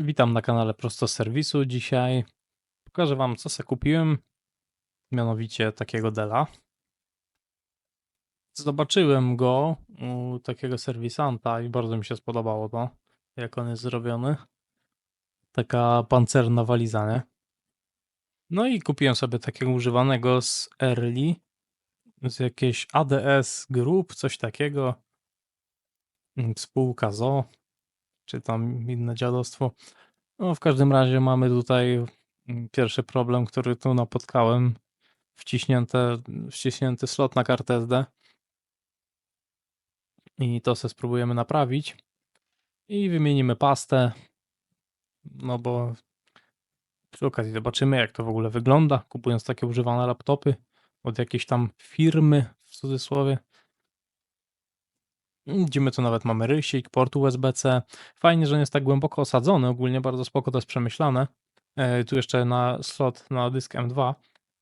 Witam na kanale Prosto z Serwisu. Dzisiaj pokażę Wam, co sobie kupiłem. Mianowicie takiego Dela. Zobaczyłem go u takiego serwisanta i bardzo mi się spodobało to, jak on jest zrobiony. Taka pancerna waliza, nie? No i kupiłem sobie takiego używanego z Early, z jakiejś ADS Group, coś takiego. Spółka ZO, czy tam inne dziadostwo. No, w każdym razie mamy tutaj mm, pierwszy problem, który tu napotkałem. Wciśnięte, wciśnięty slot na kartę SD. I to sobie spróbujemy naprawić. I wymienimy pastę. No bo przy okazji zobaczymy, jak to w ogóle wygląda, kupując takie używane laptopy od jakiejś tam firmy, w cudzysłowie. Widzimy, tu nawet mamy rysik, port USB-C. Fajnie, że on jest tak głęboko osadzony, ogólnie bardzo spoko to jest przemyślane. E, Tu jeszcze na slot na dysk M2.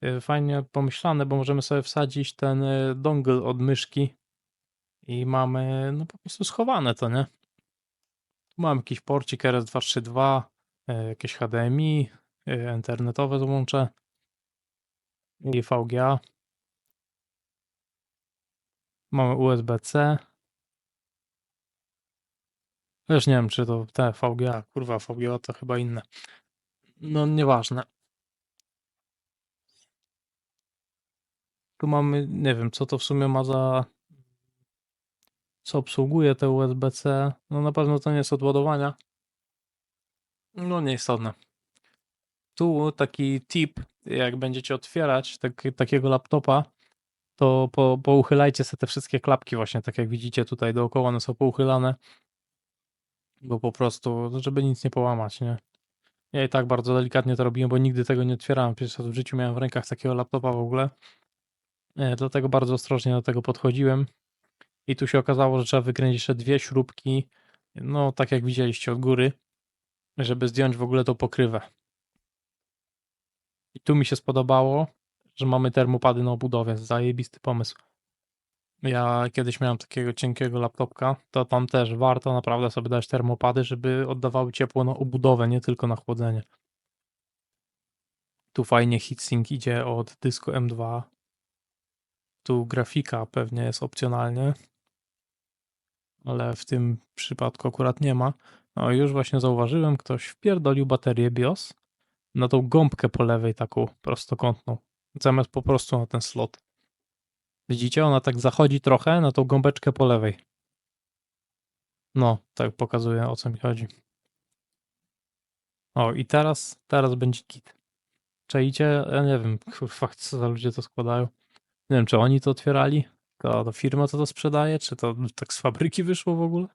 E, Fajnie pomyślane, bo możemy sobie wsadzić ten e, dongle od myszki i mamy no po prostu schowane to, nie? Tu mam jakiś porcik RS232, e, jakieś HDMI, internetowe złącze i VGA. Mamy USB-C. Też nie wiem, czy to te VGA, kurwa, VGA to chyba inne. No, nieważne. Tu mamy, nie wiem, co to w sumie ma za. Co obsługuje te USB-C. No, na pewno to nie jest od ładowania. No, nieistotne. Tu taki tip, jak będziecie otwierać tak, takiego laptopa, to po, pouchylajcie sobie te wszystkie klapki, właśnie tak jak widzicie tutaj dookoła, one są pouchylane. Bo po prostu, żeby nic nie połamać, nie? Ja i tak bardzo delikatnie to robiłem, bo nigdy tego nie otwierałem. Pierwszy raz w życiu miałem w rękach takiego laptopa w ogóle. E, Dlatego bardzo ostrożnie do tego podchodziłem. I tu się okazało, że trzeba wykręcić jeszcze dwie śrubki, no tak jak widzieliście od góry, żeby zdjąć w ogóle tą pokrywę. I tu mi się spodobało, że mamy termopady na obudowie. Zajebisty pomysł. Ja kiedyś miałem takiego cienkiego laptopka, to tam też warto naprawdę sobie dać termopady, żeby oddawały ciepło na obudowę, nie tylko na chłodzenie. Tu fajnie heatsink idzie od dysku M2. Tu grafika pewnie jest opcjonalnie, ale w tym przypadku akurat nie ma. No już właśnie zauważyłem, ktoś wpierdolił baterię BIOS na tą gąbkę po lewej taką prostokątną, zamiast po prostu na ten slot. Widzicie, ona tak zachodzi trochę na tą gąbeczkę po lewej. No, tak pokazuje o co mi chodzi. O, i teraz, teraz będzie kit. Czajcie? Ja nie wiem, kurwa, co za ludzie to składają. Nie wiem, czy oni to otwierali? To, to firma co to sprzedaje? Czy to tak z fabryki wyszło w ogóle?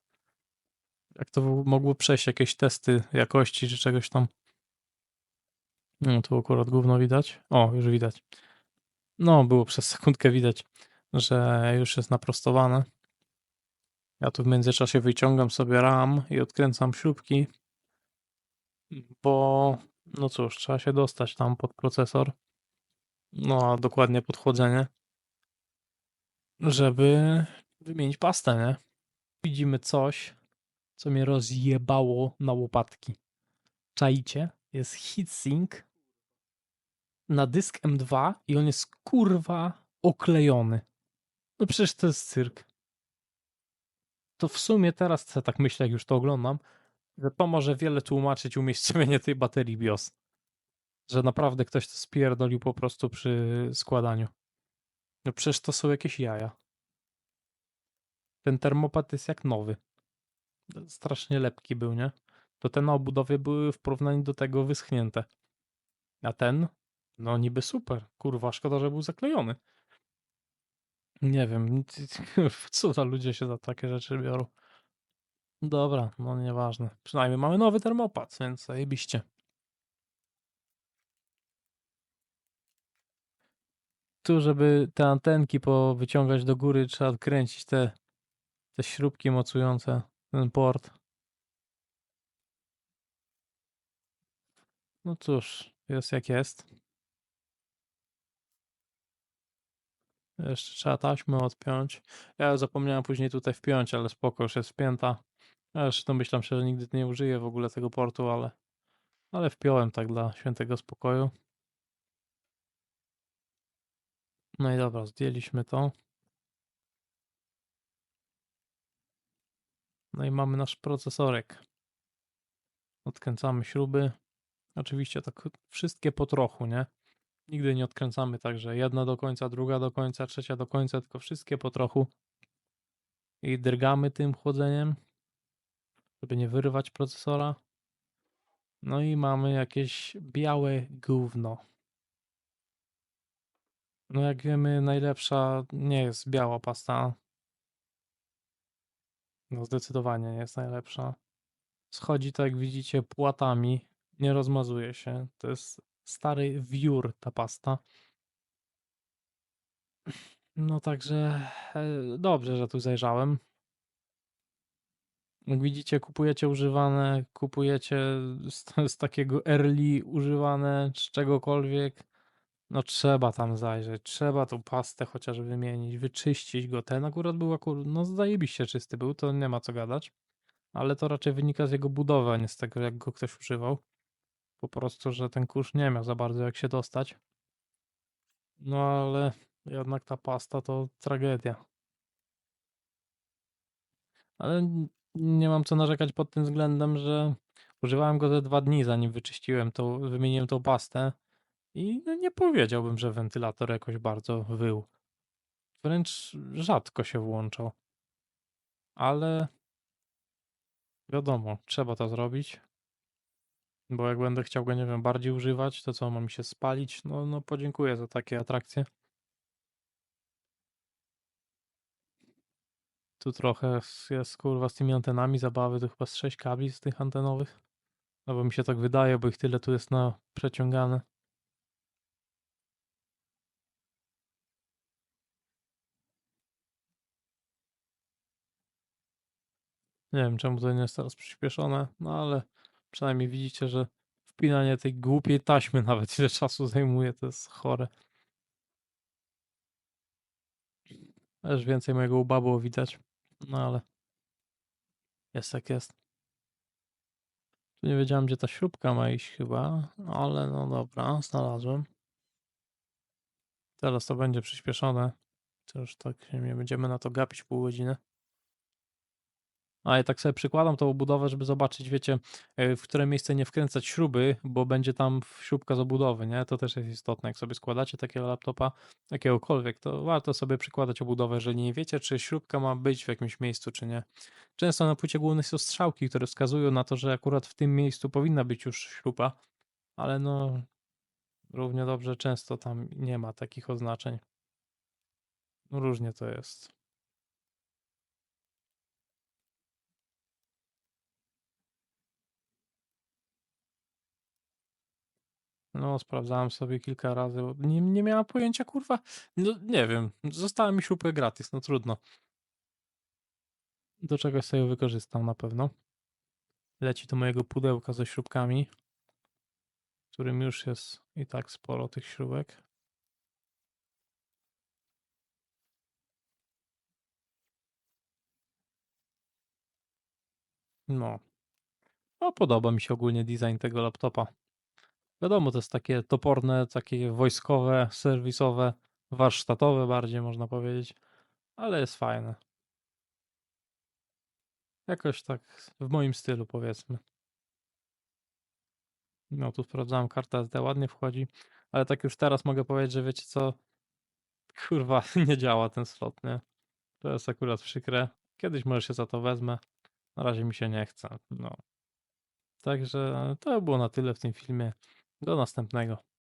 Jak to mogło przejść jakieś testy jakości czy czegoś tam? No, tu akurat gówno widać. O, już widać. No, było przez sekundkę widać, że już jest naprostowane. Ja tu w międzyczasie wyciągam sobie RAM i odkręcam śrubki, bo no cóż, trzeba się dostać tam pod procesor. No, a dokładnie pod chłodzenie, żeby wymienić pastę, nie? Widzimy coś, co mnie rozjebało na łopatki. Czajcie? Jest heatsink na dysk M2 i on jest kurwa oklejony. No przecież to jest cyrk. To w sumie teraz, co tak myślę, jak już to oglądam, że to może wiele tłumaczyć umiejscowienie tej baterii BIOS. Że naprawdę ktoś to spierdolił po prostu przy składaniu. No przecież to są jakieś jaja. Ten termopad jest jak nowy. Strasznie lepki był, nie? To te na obudowie były w porównaniu do tego wyschnięte. A ten, no niby super. Kurwa, szkoda, że był zaklejony. Nie wiem, co za ludzie się za takie rzeczy biorą. Dobra, no nieważne. Przynajmniej mamy nowy termopad, więc zajebiście. Tu, żeby te antenki powyciągać do góry, trzeba odkręcić te, te śrubki mocujące ten port. No cóż, jest jak jest. Jeszcze trzeba taśmę odpiąć. Ja zapomniałem później tutaj wpiąć, ale spoko, już jest wpięta. Ja już domyślam się, że nigdy nie użyję w ogóle tego portu, ale, ale wpiąłem tak dla świętego spokoju. No i dobra, zdjęliśmy to. No i mamy nasz procesorek. Odkręcamy śruby. Oczywiście tak wszystkie po trochu, nie? Nigdy nie odkręcamy tak, że jedna do końca, druga do końca, trzecia do końca, tylko wszystkie po trochu. I drgamy tym chłodzeniem, żeby nie wyrwać procesora. No i mamy jakieś białe gówno. No jak wiemy, najlepsza nie jest biała pasta. No zdecydowanie nie jest najlepsza. Schodzi tak jak widzicie płatami, nie rozmazuje się. To jest stary wiór ta pasta. No także e, dobrze, że tu zajrzałem. Jak widzicie, kupujecie używane, kupujecie z, z takiego early używane, z czegokolwiek. No trzeba tam zajrzeć, trzeba tą pastę chociaż wymienić, wyczyścić go. Ten akurat był akurat, no zajebiście czysty był, to nie ma co gadać. Ale to raczej wynika z jego budowy, a nie z tego, jak go ktoś używał. Po prostu, że ten kurz nie miał za bardzo jak się dostać. No ale jednak ta pasta to tragedia. Ale nie mam co narzekać pod tym względem, że używałem go ze dwa dni, zanim wyczyściłem to, wymieniłem tą pastę i no nie powiedziałbym, że wentylator jakoś bardzo wył. Wręcz rzadko się włączał. Ale wiadomo, trzeba to zrobić. Bo jak będę chciał go, nie wiem, bardziej używać, to co, ma mi się spalić? No, no podziękuję za takie atrakcje. Tu trochę jest kurwa z tymi antenami zabawy, to chyba z 6 kabli z tych antenowych. No bo mi się tak wydaje, bo ich tyle tu jest na przeciągane. Nie wiem czemu to nie jest teraz przyspieszone, no ale przynajmniej widzicie, że wpinanie tej głupiej taśmy nawet ile czasu zajmuje, to jest chore. Też więcej mojego łba było widać, no ale jest jak jest. Tu nie wiedziałem, gdzie ta śrubka ma iść chyba, ale no dobra, znalazłem. Teraz to będzie przyspieszone. To już tak nie będziemy na to gapić pół godziny. A ja tak sobie przykładam tą obudowę, żeby zobaczyć, wiecie, e, w które miejsce nie wkręcać śruby, bo będzie tam śrubka z obudowy, nie? To też jest istotne. Jak sobie składacie takiego laptopa, jakiegokolwiek, to warto sobie przykładać obudowę, jeżeli nie wiecie, czy śrubka ma być w jakimś miejscu, czy nie. Często na płycie głównej są strzałki, które wskazują na to, że akurat w tym miejscu powinna być już śruba, ale no równie dobrze często tam nie ma takich oznaczeń. Różnie to jest. No, sprawdzałem sobie kilka razy, bo nie, nie miałem pojęcia, kurwa. No, nie wiem, została mi śrubka gratis, no trudno. Do czegoś sobie wykorzystam na pewno. Leci do mojego pudełka ze śrubkami, w którym już jest i tak sporo tych śrubek. No. No, podoba mi się ogólnie design tego laptopa. Wiadomo, to jest takie toporne, takie wojskowe, serwisowe, warsztatowe bardziej można powiedzieć, ale jest fajne. Jakoś tak w moim stylu powiedzmy. No tu sprawdzałem, karta SD ładnie wchodzi, ale tak już teraz mogę powiedzieć, że wiecie co, kurwa, nie działa ten slot, nie? To jest akurat przykre. Kiedyś może się za to wezmę. Na razie mi się nie chce. No. Także to było na tyle w tym filmie. Do następnego.